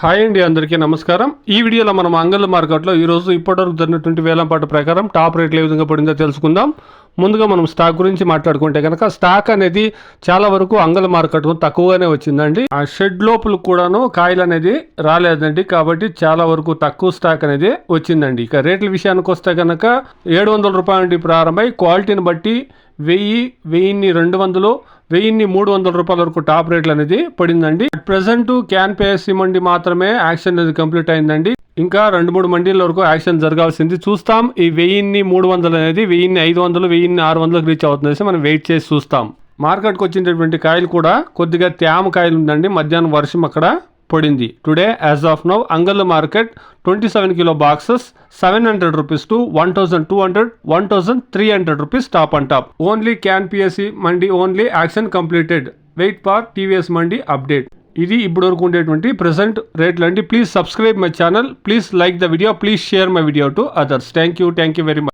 Hi అండి అందరికీ నమస్కారం. ఈ వీడియోలో మనం అంగళ్ళ మార్కెట్లో ఈరోజు ఇప్పటివరకు జరిగినటువంటి వేలంపాటు ప్రకారం టాప్ రేట్లు ఏ విధంగా పడిందో తెలుసుకుందాం. ముందుగా మనం స్టాక్ గురించి మాట్లాడుకుంటే కనుక స్టాక్ అనేది చాలా వరకు అంగళ మార్కెట్ తక్కువగానే వచ్చిందండి. ఆ షెడ్ లోపల కూడాను కాయలు అనేది రాలేదండి కాబట్టి చాలా వరకు తక్కువ స్టాక్ అనేది వచ్చిందండి. ఇక రేట్ల విషయానికి వస్తే కనుక ఏడు వందల రూపాయల నుండి ప్రారంభమై క్వాలిటీని బట్టి వెయ్యి వెయ్యిన్ని రెండు వందలు వెయ్యిన్ని మూడు వందల రూపాయల వరకు టాప్ రేట్లు అనేది పడిందండి. ప్రెసెంట్ క్యాన్ పిఎస్సి మండి మాత్రమే యాక్షన్ అనేది కంప్లీట్ అయిందండి. ఇంకా రెండు మూడు మండీల వరకు యాక్షన్ జరగాల్సింది. చూస్తాం ఈ వెయ్యిన్ని మూడు వందలు అనేది వెయ్యిన్ని ఐదు వందలు వెయ్యిన్ని ఆరు వందలకు రీచ్ అవుతుంది మనం వెయిట్ చేసి చూస్తాం. మార్కెట్కి వచ్చినటువంటి కాయలు కూడా కొద్దిగా తేమ కాయలు ఉందండి. మధ్యాహ్నం వర్షం అక్కడ పడింది. Today as of now Angal market twenty seven kilo boxes seven hundred rupees to one thousand two hundred one thousand three hundred rupees top and top only can PSC mandi only auction completed wait for TVS mandi update ఇది ఇప్పుడు వరకు ఉండేటువంటి present రేట్లు అండి please subscribe my channel please like the video please share my video to others thank you thank you very much